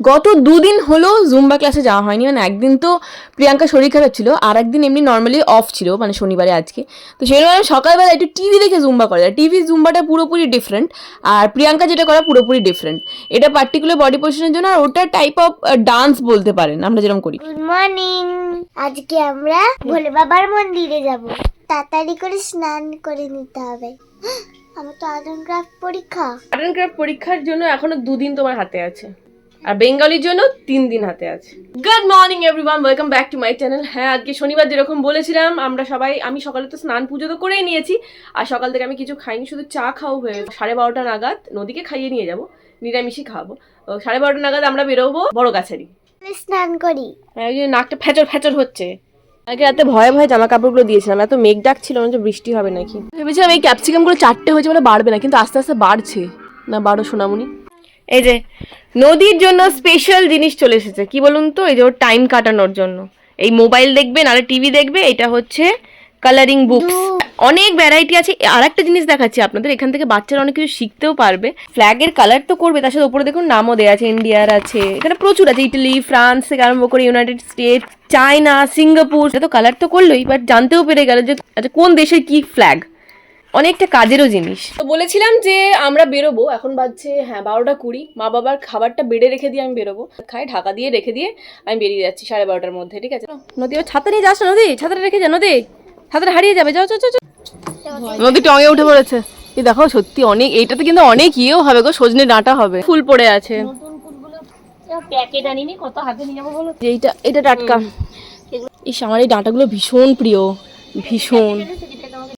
গত দুদিন হলো জুম্বা ক্লাসে যাওয়া হয়নি। মানে একদিন তো প্রিয়াঙ্কা শরীর খারাপ ছিল আর একদিন এমনি নর্মালি অফ ছিল মানে শনিবারে আজকে। তো সেই আমি সকালবেলা একটু টিভি দেখে জুম্বা করা যায়। টিভি জুম্বাটা পুরোপুরি ডিফারেন্ট আর প্রিয়াঙ্কা যেটা করা পুরোপুরি ডিফারেন্ট এটা পার্টিকুলার বডি পজিশনের জন্য আর ওটা টাইপ অফ ডান্স বলতে পারেন আমরা যেরকম করি। গুড মর্নিং আজকে আমরা ভোলে বাবার মন্দিরে যাব। তাড়াতাড়ি করে স্নান করে নিতে হবে। আমার তো আর্ট অ্যান্ড ক্রাফট পরীক্ষা। আর্ট অ্যান্ড ক্রাফট পরীক্ষার জন্য এখনও দুদিন তোমার হাতে আছে। আর বেঙ্গলির জন্য তিন দিন হাতে আছে। Good morning everyone welcome back to my channel হ্যাঁ আজকে শনিবার যেরকম বলেছিলাম আমরা সবাই আমি সকালে তো স্নান পুজো তো করেই নিয়েছি আর সকাল থেকে আমি কিছু খাইনি শুধু চা খাওয়া হয়ে সাড়ে বারোটা নাগাদ নদীকে খাইয়ে নিয়ে যাব নিরামিষই খাব। তো সাড়ে বারোটা নাগাদ আমরা বেরোবো বড় গাছারি স্নান করি। হ্যাঁ, নাকটা ফ্যাচর ফ্যাচর হচ্ছে। আগে রাতে ভয়ে ভয়ে জামা কাপড়গুলো দিয়েছিলাম এত মেঘ ডাক ছিল হচ্ছে বৃষ্টি হবে নাকি। ভেবেছিলাম এই ক্যাপসিকামগুলো চারটে হয়েছে বলে বাড়বে না কিন্তু আস্তে আস্তে বাড়ছে। না বারো সোনামুনি এই যে নদীর জন্য স্পেশাল জিনিস চলে এসেছে। কি বলুন তো? এই যে ওর টাইম কাটানোর জন্য। এই মোবাইল দেখবে আর টিভি দেখবে এটা হচ্ছে কালারিং বুকস অনেক ভ্যারাইটি আছে। আর একটা জিনিস দেখাচ্ছি আপনাদের এখান থেকে বাচ্চারা অনেক কিছু শিখতেও পারবে। ফ্ল্যাগের কালার তো করবে তার সাথে উপরে দেখুন নামও দেওয়া আছে ইন্ডিয়ার আছে। এখানে প্রচুর আছে ইটালি ফ্রান্স থেকে আরম্ভ করে ইউনাইটেড স্টেট চায়না সিঙ্গাপুর। এটা তো কালার তো করলোই বাট জানতেও পেরে গেল যে আচ্ছা কোন দেশের কি ফ্ল্যাগ অনেকটা কাজেরও জিনিস। তো বলেছিলাম যে আমরা বেরোবো এখন বাজছে হ্যাঁ বারোটা কুড়ি। মা বাবার খাবারটা বেড়ে রেখে দিয়ে আমি বেরোবো। খাই ঢাকা দিয়ে রেখে দিয়ে আমি বেরিয়ে যাচ্ছি সাড়ে বারোটার মধ্যে ঠিক আছে? নদী ও ছাতা নিয়ে যাস নদী? ছাতাটা রেখে যা নদী। ছাতাটা হারিয়ে যাবে যাও যাও যাও যাও। নদী টঙে উঠে পড়েছে। এই দেখো সত্যি অনেক এইটাতে কিন্তু অনেক ইয়েও হবে গো সজনে ডাঁটা হবে। ফুল পড়ে আছে। প্যাকেট আনিনি কত হাতে নিয়ে যাব বলো? এইটা এটা টাটকা। ইস আমার এই ডাঁটাগুলো ভীষণ প্রিয় ভীষণ।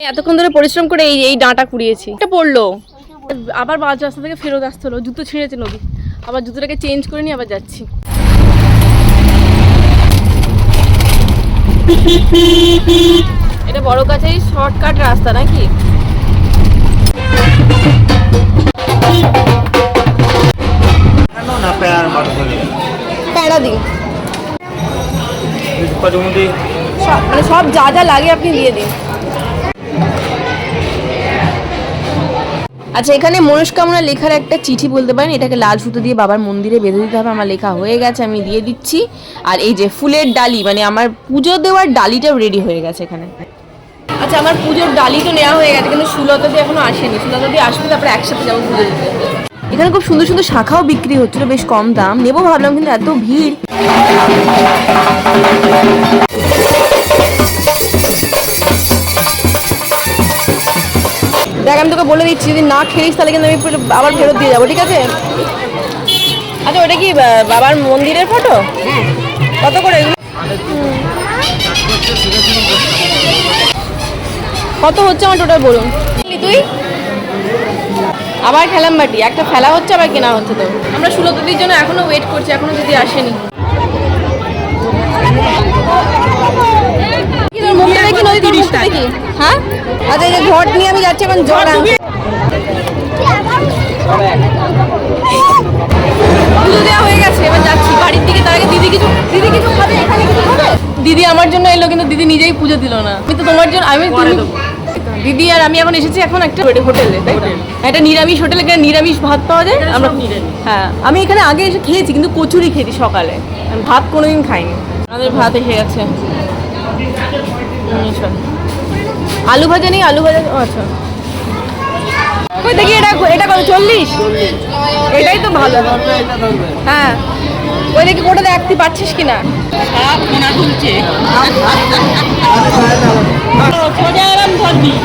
এতক্ষণ ধরে পরিশ্রম করে এই এই ডাঁটা কুড়িয়েছি। এটা পড়ল। আবার বাজ রাস্তা থেকে ফেরত আসতে হলো। জুতো ছিঁড়েছে নদী। আবার জুতোটাকে চেঞ্জ করে নিয়ে আবার যাচ্ছি। এটা বড় কাছেই শর্টকাট রাস্তা নাকি? মানে সব যা যা লাগে আপনি দিয়ে দিন। আচ্ছা এখানে মনস্কামনা লেখার একটা চিঠি বলতে পারেন। এটাকে লাল সুতো দিয়ে বাবার মন্দিরে বেঁধে দিতে হবে। আমার লেখা হয়ে গেছে, আমি দিয়ে দিচ্ছি। আর এই যে ফুলের ডালি মানে আমার পুজো দেওয়ার ডালিটাও রেডি হয়ে গেছে এখানে। আচ্ছা আমার পুজোর ডালি তো নেওয়া হয়ে গেছে, কিন্তু সুলতা দিয়ে এখনও আসেনি। সুলতা দিয়ে আসবে, তারপরে একসাথে যাব পুজো দিতে। এখানে খুব সুন্দর সুন্দর শাখাও বিক্রি হচ্ছিল, বেশ কম দাম। নেব ভাবলাম, কিন্তু এত ভিড়। দেখ আমি তোকে বলে দিচ্ছি যদি না খেলিস তাহলে কিন্তু আমি আবার ফেরত দিয়ে যাব ঠিক আছে? আচ্ছা ওটা কি বাবার মন্দিরের ফটো কত করে কত হচ্ছে আমার টোটাল বলুন? তুই? আবার খেলাম বাটি একটা ফেলা হচ্ছে আবার কেনা হচ্ছে তো। আমরা সুলতদির জন্য এখনও ওয়েট করছি এখনও যদি আসেনি। মুখটা দেখি নদী তোর মুখটা দেখি? হ্যাঁ আচ্ছা এই যে ঘট নিয়ে আমি যাচ্ছি এখন আনতে। পুজো দেওয়া হয়ে গেছে এবার যাচ্ছি। বাড়ির দিকে তার আগে দিদি কিছু দিদি কিছু খাবে? এখানে কিছু খাবে? দিদি আমার জন্য এলো কিন্তু দিদি নিজেই পুজো দিল না। আমি তো তোমার জন্য আমি দিদি আর আমি এখন এসেছি এখন একটা হোটেলে তাই একটা নিরামিষ হোটেলে এখানে নিরামিষ ভাত পাওয়া যায়। আমরা হ্যাঁ আমি এখানে আগে এসে খেয়েছি কিন্তু কচুরি খেয়েছি সকালে। ভাত কোনোদিন খাইনি। আমাদের ভাত এসে গেছে। আলু ভাজা নেই আলু ভাজা আচ্ছা। ওই দেখি এটা এটা কত চল্লিশ? এটাই তো ভালো। হ্যাঁ। ওই দেখি ওটা দেখতে পাচ্ছিস কিনা?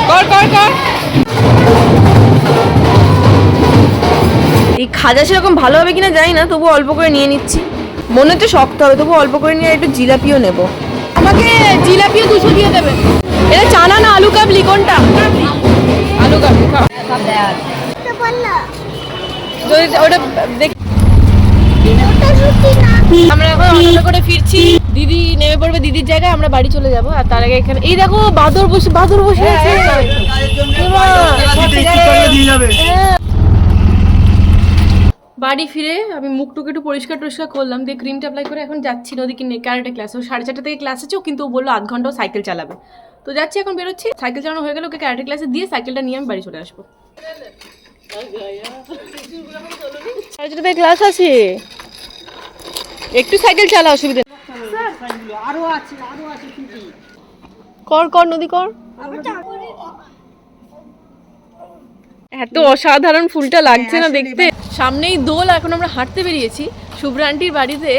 কর কর কর। এই খাজা সেরকম ভালো হবে কিনা জানি না তবু অল্প করে নিয়ে নিচ্ছি। মনে হচ্ছে শক্ত হবে তবু অল্প করে নিয়ে একটু জিলাপিও নেব। আমাকে জিলাপিও দুশো দিয়ে দেবে। এটা চানা না আলু কাবলি কোনটা আলু কাবলি খাও তো বলল যদি ওটা দেখ ওটা সত্যি না আমরা এখন অটোতে করে ফিরছি। দিদি নেমে পড়বে দিদির জায়গায় আমরা বাড়ি চলে যাব। আর তার আগে এখানে এই দেখো বাদর বসে বাদর বসে আছে। এমা, দিয়ে যাবে হ্যাঁ। বাড়ি ফিরে আমি মুখ টুক একটু পরিষ্কার টরিষ্কার করলাম দিয়ে ক্রিমটা অ্যাপ্লাই করে এখন যাচ্ছি। নদীকে ক্যারেটে ক্লাসে ও সাড়ে চারটা থেকে ক্লাস আছে কিন্তু ও বলল আধ ঘণ্টা ও সাইকেল চালাবে। তো যাচ্ছি এখন বেরোচ্ছি। সাইকেল চালানো হয়ে গেলে ওকে ক্যারেটে ক্লাসে দিয়ে সাইকেলটা নিয়ে আমি বাড়ি চলে আসব। ক্লাস আছে? একটু সাইকেল চালা অসুবিধা। কর কর নদী কর। এত অসাধারণ ফুলটা লাগছে না দেখতে। সামনেই দোল এখন আমরা হাঁটতে বেরিয়েছি। শুভ্রা আন্টির বাড়িতে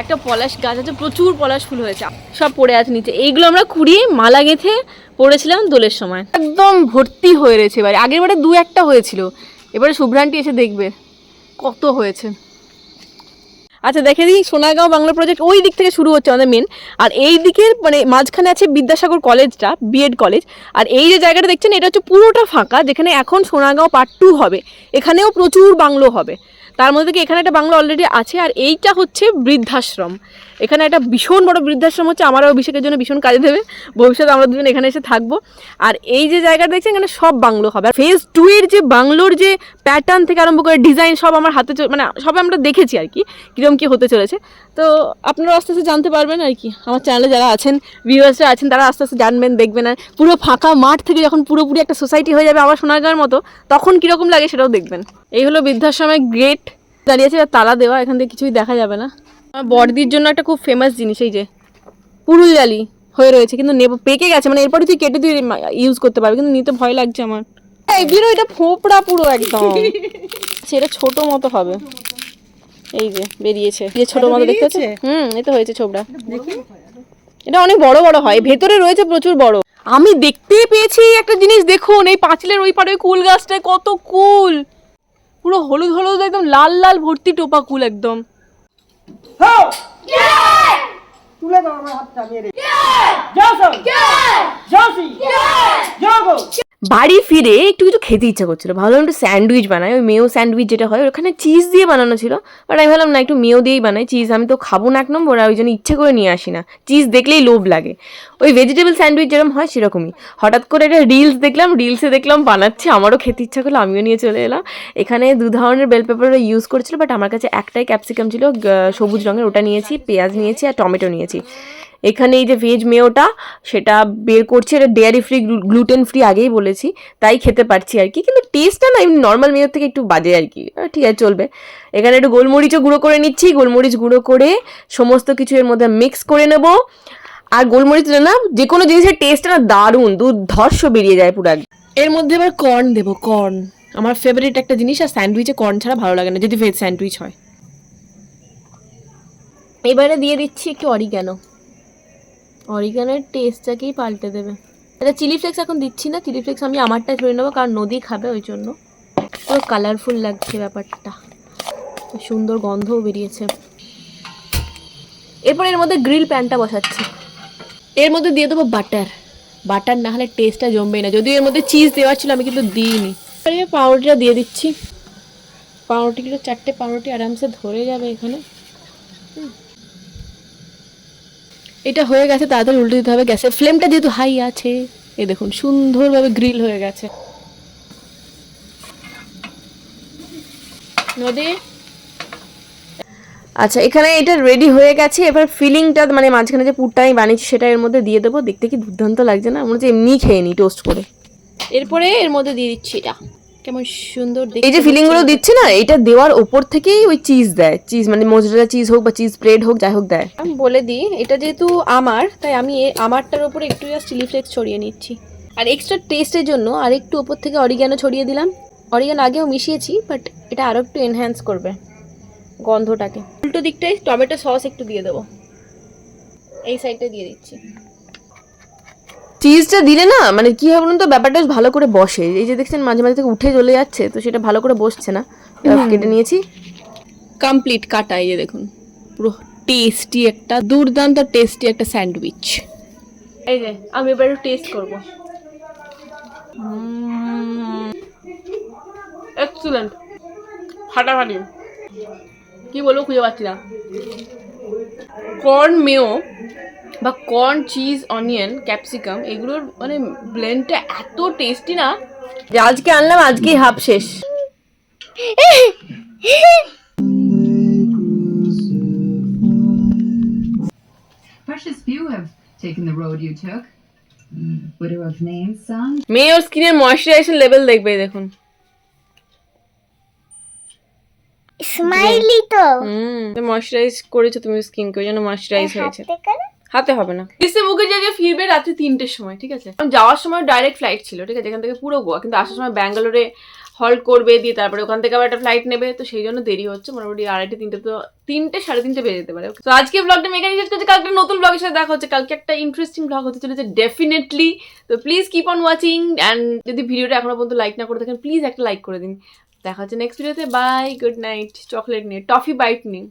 একটা পলাশ গাছ আছে প্রচুর পলাশ ফুল হয়েছে। সব পড়ে আছে নিচে। এইগুলো আমরা কুড়িয়ে মালা গেঁথে পড়েছিলাম দোলের সময়। একদম ভর্তি হয়ে রয়েছে এবারে। আগের বারে দু একটা হয়েছিল। এবারে শুভ্রা আন্টি এসে দেখবে কত হয়েছে। আচ্ছা দেখে দিই সোনাগাঁও বাংলা প্রজেক্ট ওই দিক থেকে শুরু হচ্ছে আমাদের মেন আর এই দিকের মানে মাঝখানে আছে বিদ্যাসাগর কলেজটা বিএড কলেজ আর এই যে জায়গাটা দেখছেন এটা হচ্ছে পুরোটা ফাঁকা যেখানে এখন সোনাগাঁও পার্ট টু হবে। এখানেও প্রচুর বাংলো হবে। তার মধ্যে থেকে এখানে একটা বাংলা অলরেডি আছে? আর এইটা হচ্ছে বৃদ্ধাশ্রম। এখানে একটা ভীষণ বড় বৃদ্ধাশ্রম হচ্ছে, আমারও অভিষেকের জন্য ভীষণ কাজে দেবে। ভবিষ্যতে আমরা দুজন এখানে এসে থাকব। আর এই যে জায়গাটা দেখছেন, এখানে সব বাংলো হবে। আর ফেজ টু এর যে বাংলোর যে প্যাটার্ন থেকে আরম্ভ করে ডিজাইন সব আমার হাতে মানে সব আমরা দেখেছি আর কি কীরকম কী হতে চলেছে। তো আপনারা আস্তে আস্তে জানতে পারবেন আর কি, আমার চ্যানেলে যারা আছেন ভিউয়ার্সরা আছেন, তারা আস্তে আস্তে জানবেন, দেখবেন। আর পুরো ফাঁকা মাঠ থেকে যখন পুরোপুরি একটা সোসাইটি হয়ে যাবে আমার সোনারগাঁর মতো, তখন কীরকম লাগে সেটাও দেখবেন। এই হলো বৃদ্ধাশ্রমের গ্রেট দাঁড়িয়েছে আর তালা দেওয়া, এখান থেকে কিছুই দেখা যাবে না। আমার বড়দির জন্য একটা খুব ফেমাস জিনিস এই যে পুরুল জালি হয়ে রয়েছে কিন্তু নেব পেকে গেছে মানে এরপরে তুই কেটে তুই ইউজ করতে পারবি কিন্তু নিতে ভয় লাগছে আমার। এই বিরো এটা ফোপড়া পুরো একদম। সেটা ছোট মতো হবে। এই যে বেরিয়েছে। এই যে ছোট মতো দেখতে পাচ্ছ? হুম এই তো হয়েছে ছোবড়া এটা অনেক বড় বড় হয় ভেতরে রয়েছে প্রচুর বড়। আমি দেখতে পেয়েছি একটা জিনিস দেখুন এই পাঁচিলের ওই পাড়ে কুল গাছটায় কত কুল। পুরো হলুদ হলুদ একদম লাল লাল ভর্তি টোপা কুল একদম। হও! তুলে দাও আমার হাতটা মেরে। যাও যাও। যাও যাও গো। বাড়ি ফিরে একটু কিছু খেতে ইচ্ছা করছিল। ভাবলাম একটু স্যান্ডউইচ বানাই। ওই মেও স্যান্ডউইচ যেটা হয়, ওখানে চিজ দিয়ে বানানো ছিল। বাট আমি ভাবলাম, না, একটু মেও দিয়েই বানাই। চিজ আমি তো খাব না এক নম্বর আর ওই জন্য ইচ্ছে করে নিয়ে আসি না। চিজ দেখলেই লোভ লাগে। ওই ভেজিটেবল স্যান্ডউইচ যেরকম হয় সেরকমই। হঠাৎ করে একটা রিলস দেখলাম রিলসে দেখলাম, বানাচ্ছে, আমারও খেতে ইচ্ছা করল, আমিও নিয়ে চলে এলাম। এখানে দু ধরনের বেল পেপার ইউজ করেছিল বাট আমার কাছে একটাই ক্যাপসিকাম ছিল সবুজ রঙের। ওটা নিয়েছি, পেঁয়াজ নিয়েছি আর টমেটো নিয়েছি। এখানে এই যে ভেজ মেয়োটা সেটা বের করছি এটা ডেয়ারি ফ্রি গ্লুটেন ফ্রি আগেই বলেছি তাই খেতে পারছি আর কি কিন্তু টেস্টটা না এমনি নর্মাল মেয়োর থেকে একটু বাজে আর কি ঠিক আছে চলবে। এখানে একটু গোলমরিচও গুঁড়ো করে নিচ্ছি গোলমরিচ গুঁড়ো করে সমস্ত কিছু এর মধ্যে মিক্স করে নেব। আর গোলমরিচ না যে কোনো জিনিসের টেস্টটা না দারুণ দুর্ধর্ষ বেরিয়ে যায় পুরো। এর মধ্যে এবার কর্ন দেবো কর্ন আমার ফেভারিট একটা জিনিস আর স্যান্ডউইচে কর্ন ছাড়া ভালো লাগে না যদি ভেজ স্যান্ডউইচ হয়। এবারে দিয়ে দিচ্ছি একটু অরিগ্যানো। অরিগানের টেস্টটাকেই পাল্টে দেবে। এটা চিলি ফ্লেক্স এখন দিচ্ছি না, চিলি ফ্লেক্স আমি আমারটা ছড়িয়ে নেব, কারণ নদী খাবে ওই জন্য। পুরো কালারফুল লাগছে ব্যাপারটা। সুন্দর গন্ধও বেরিয়েছে। এরপর এর মধ্যে গ্রিল প্যানটা বসাচ্ছি। এর মধ্যে দিয়ে দেবো বাটার বাটার না হলে টেস্টটা জমবেই না। যদিও এর মধ্যে চিজ দেওয়া ছিল, আমি কিন্তু দিইনি। পাউরুটিটা দিয়ে দিচ্ছি। পাউরুটিগুলো চারটে পাউরুটি আরামসে ধরে যাবে এখানে। এটা হয়ে গেছে তাড়াতাড়ি উল্টে দিতে হবে গ্যাসের ফ্লেমটা যেহেতু হাই আছে। এ দেখুন সুন্দরভাবে গ্রিল হয়ে গেছে। নদী? আচ্ছা এখানে এটা রেডি হয়ে গেছে এবার ফিলিংটা মানে মাঝখানে যে পুরটা আমি বানিয়েছি সেটা এর মধ্যে দিয়ে দেবো। দেখতে কি দুর্দান্ত লাগছে না? মনে হচ্ছে এমনি খেয়ে নিই টোস্ট করে। এরপরে এর মধ্যে দিয়ে দিচ্ছি এটা। কেমন সুন্দর এই যে ফিলিংগুলো দিচ্ছে না এটা দেওয়ার ওপর থেকেই ওই চিজ দেয়। চিজ মানে মোজরেলা চিজ হোক বা চিজ স্প্রেড হোক যাই হোক দেয়। আমি বলে দিই এটা যেহেতু আমার তাই আমি আমারটার উপরে একটু জাস্ট চিলি ফ্লেক্স ছড়িয়ে নিচ্ছি। আর এক্সট্রা টেস্টের জন্য আর একটু ওপর থেকে অরিগ্যানো ছড়িয়ে দিলাম। অরিগ্যানো আগেও মিশিয়েছি বাট এটা আরও একটু এনহ্যান্স করবে গন্ধটাকে। উল্টো দিকটায় টমেটো সস একটু দিয়ে দেবো। এই সাইডটা দিয়ে দিচ্ছি। চিজটা দিলে না মানে কি হয় বলুন তো ব্যাপারটা ভালো করে বসে। এই যে দেখছেন মাঝে মাঝে থেকে উঠে চলে যাচ্ছে তো সেটা ভালো করে বসছে না। কেটে নিয়েছি। কমপ্লিট কাটা এই যে দেখুন পুরো টেস্টি একটা দুর্দান্ত টেস্টি একটা স্যান্ডউইচ এই যে আমি এবার টেস্ট করব। এক্সিলেন্ট ফাটাফাটি। কি বলব খুঁজে পাচ্ছি না। কর্ন মেও বা কর্ন চিজ অনিয়ন ক্যাপসিকাম এগুলোর মানে ব্লেন্ডটা এত টেস্টি না যে আজকে আনলাম আজকেই হাফ শেষ. মেয়ে ওর স্কিনের ময়শ্চারাইজেশন লেভেল দেখবে দেখুন। স্মাইলি তো। হুম ময়শ্চারাইজ করেছ তুমি স্কিন কে ওই জন্য ময়শ্চারাইজ হয়েছে। হাতে হবে না। এসে মুখে যে ফিরবে রাত্রি তিনটের সময়, ঠিক আছে? যাওয়ার সময় ডাইরেক্ট ফ্লাইট ছিল, ঠিক আছে? এখান থেকে পুরো গোয়া, কিন্তু আসার সময় ব্যাঙ্গালোরে হল্ট করবে, দিয়ে তারপরে ওখান থেকে আবার একটা ফ্লাইট নেবে, তো সেই জন্য দেরি হচ্ছে। মোটামুটি আড়াইটে, তিনটে তো তিনটে, সাড়ে তিনটে বেজে যেতে পারে। তো আজকে ব্লগটা মেকানিক শেষ করছে। কালকে নতুন ব্লগের সাথে দেখা হচ্ছে। কালকে একটা ইন্টারেস্টিং ব্লগ হতে চলেছে ডেফিনেটলি তো please keep on watching and যদি ভিডিওটা এখনও পর্যন্ত লাইক না করে থাকেন প্লিজ একটা লাইক করে দিন। দেখা হচ্ছে নেক্সট ভিডিওতে বাই গুড নাইট চকলেট নিয়ে টফি বাইট নিয়ে।